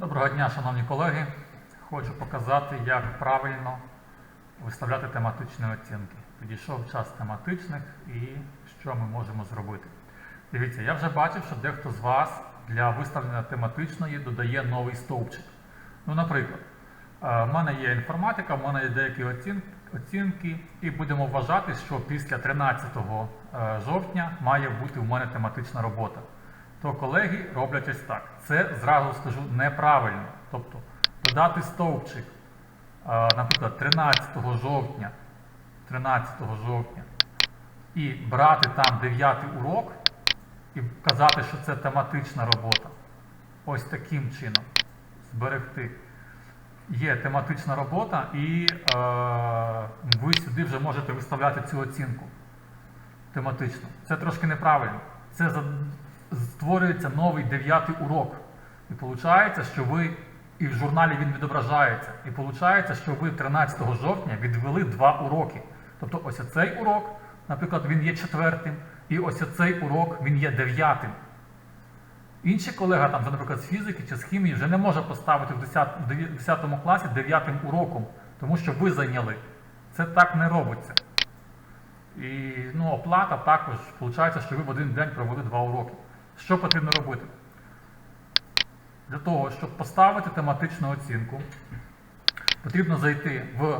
Доброго дня, шановні колеги. Хочу показати, як правильно виставляти тематичні оцінки. Підійшов час тематичних і що ми можемо зробити. Дивіться, я вже бачив, що дехто з вас для виставлення тематичної додає новий стовпчик. Ну, наприклад, е, в мене є інформатика, в мене є деякі оцінки, і будемо вважати, що після 13 е, жовтня має бути в мене тематична робота то колеги роблять ось так. Це зразу скажу неправильно. Тобто додати стовпчик, наприклад, 13 жовтня, 13 жовтня і брати там 9 урок і казати, що це тематична робота. Ось таким чином зберегти. Є тематична робота, і е, ви сюди вже можете виставляти цю оцінку тематично. Це трошки неправильно. Це створюється новий дев'ятий урок. І виходить, що ви і в журналі він відображається. І виходить, що ви 13 жовтня відвели два уроки. Тобто ось цей урок, наприклад, він є четвертим, і ось цей урок він є дев'ятим. Інший колега, там, наприклад, з фізики чи з хімії, вже не може поставити в 10, в 10 класі дев'ятим уроком, тому що ви зайняли. Це так не робиться. І ну, оплата також, виходить, що ви в один день провели два уроки. Що потрібно робити? Для того, щоб поставити тематичну оцінку, потрібно зайти в,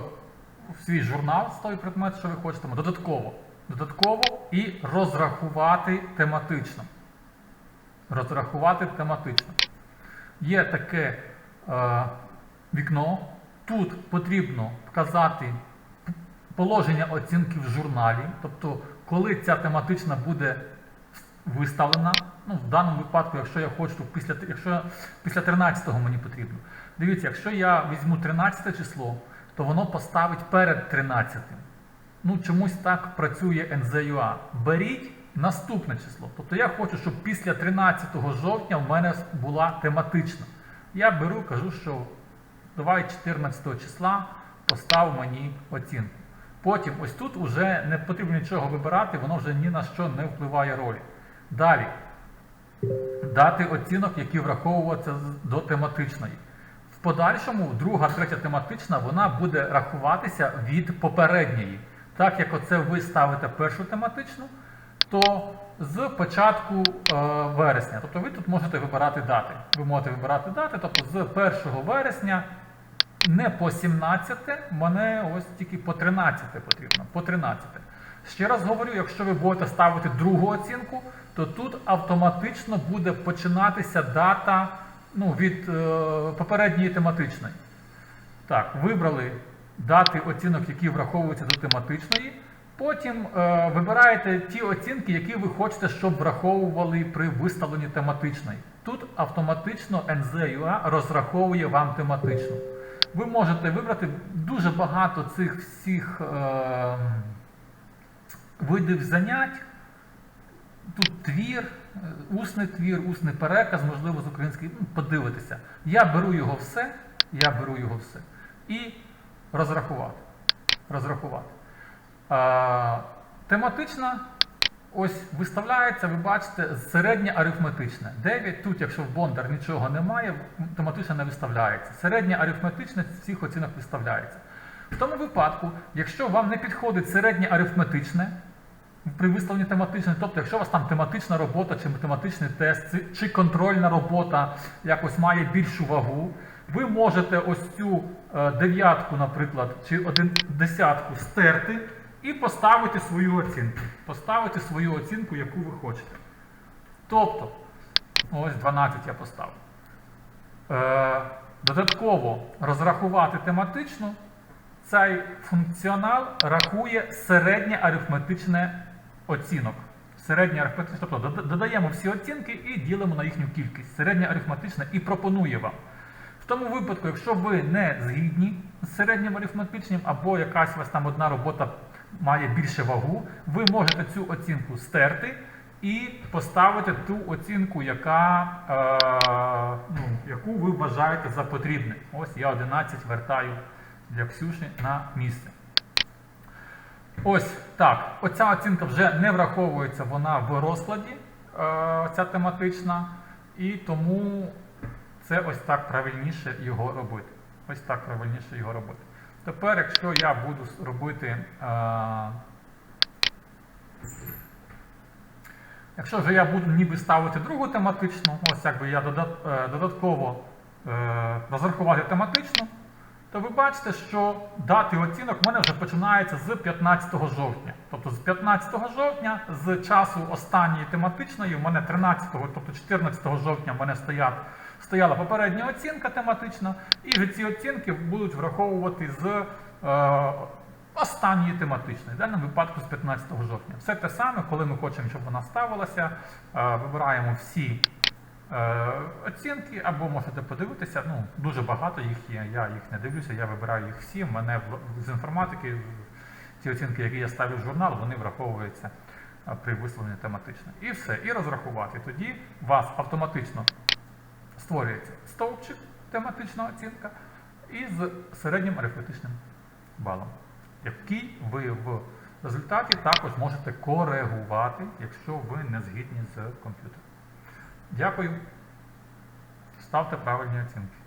в свій журнал з той предмет, що ви хочете, додатково. Додатково і розрахувати тематично. Розрахувати тематично. Є таке е, вікно. Тут потрібно вказати положення оцінки в журналі, тобто, коли ця тематична буде виставлена. Ну, в даному випадку, якщо я хочу, після, якщо після 13-го мені потрібно. Дивіться, якщо я візьму 13 число, то воно поставить перед 13. Ну, чомусь так працює НЗЮА. Беріть наступне число. Тобто я хочу, щоб після 13 жовтня в мене була тематична. Я беру, кажу, що давай 14 числа постав мені оцінку. Потім ось тут вже не потрібно нічого вибирати, воно вже ні на що не впливає ролі. Далі. Дати оцінок, які враховуються до тематичної. В подальшому друга, третя тематична, вона буде рахуватися від попередньої. Так як оце ви ставите першу тематичну, то з початку е, вересня. Тобто ви тут можете вибирати дати. Ви можете вибирати дати, тобто з 1 вересня не по 17, мене ось тільки по 13 потрібно. По 13. Ще раз говорю, якщо ви будете ставити другу оцінку, то тут автоматично буде починатися дата ну, від е, попередньої тематичної. Так, вибрали дати оцінок, які враховуються до тематичної. Потім е, вибираєте ті оцінки, які ви хочете, щоб враховували при виставленні тематичної. Тут автоматично НЗЮА розраховує вам тематичну. Ви можете вибрати дуже багато цих всіх е, видів занять. Тут твір, е, усний твір, усний переказ, можливо, з української. Ну, подивитися. Я беру його все, я беру його все. І розрахувати. розрахувати. А, тематична ось виставляється, ви бачите, середнє арифметичне. 9, тут, якщо в Бондар нічого немає, тематична не виставляється. Середнє арифметичне з всіх оцінок виставляється. В тому випадку, якщо вам не підходить середнє арифметичне, при виставленні тематичної, тобто, якщо у вас там тематична робота, чи тематичний тест, чи- чи контрольна робота якось має більшу вагу, ви можете ось цю е, дев'ятку, наприклад, чи один десятку стерти і поставити свою оцінку. Поставити свою оцінку, яку ви хочете. Тобто, ось 12 я поставив. Е, додатково розрахувати тематично, цей функціонал рахує середнє арифметичне оцінок. Середнє арифметичне, тобто додаємо всі оцінки і ділимо на їхню кількість. Середнє арифметичне і пропонує вам. В тому випадку, якщо ви не згідні з середнім арифметичним, або якась у вас там одна робота має більше вагу, ви можете цю оцінку стерти і поставити ту оцінку, яка, е, ну, яку ви вважаєте за потрібне. Ось я 11 вертаю для Ксюші на місце. Ось так. Оця оцінка вже не враховується вона в розкладі, е, ця тематична, і тому Це ось так правильніше його робити. Ось так правильніше його робити. Тепер, якщо я буду робити. Е, Якщо вже я буду ніби ставити другу тематичну, ось якби я е, додатково розрахувати тематичну, то ви бачите, що дати оцінок в мене вже починається з 15 жовтня. Тобто з 15 жовтня, з часу останньої тематичної, в мене 13, тобто 14 жовтня в мене стоять, стояла попередня оцінка тематична, і вже ці оцінки будуть враховувати з е, останньої тематичної, в даному випадку з 15 жовтня. Все те саме, коли ми хочемо, щоб вона ставилася, е, вибираємо всі оцінки, або можете подивитися, ну, дуже багато їх є, я їх не дивлюся, я вибираю їх всі. Мене з інформатики ці оцінки, які я ставлю в журнал, вони враховуються е, при висловленні тематично. І все, і розрахувати. Тоді у вас автоматично створюється стовпчик, тематична оцінка, із середнім арифметичним балом, який ви в результаті також можете коригувати, якщо ви не згідні з комп'ютером. Дякую. Ставте правильні оцінки.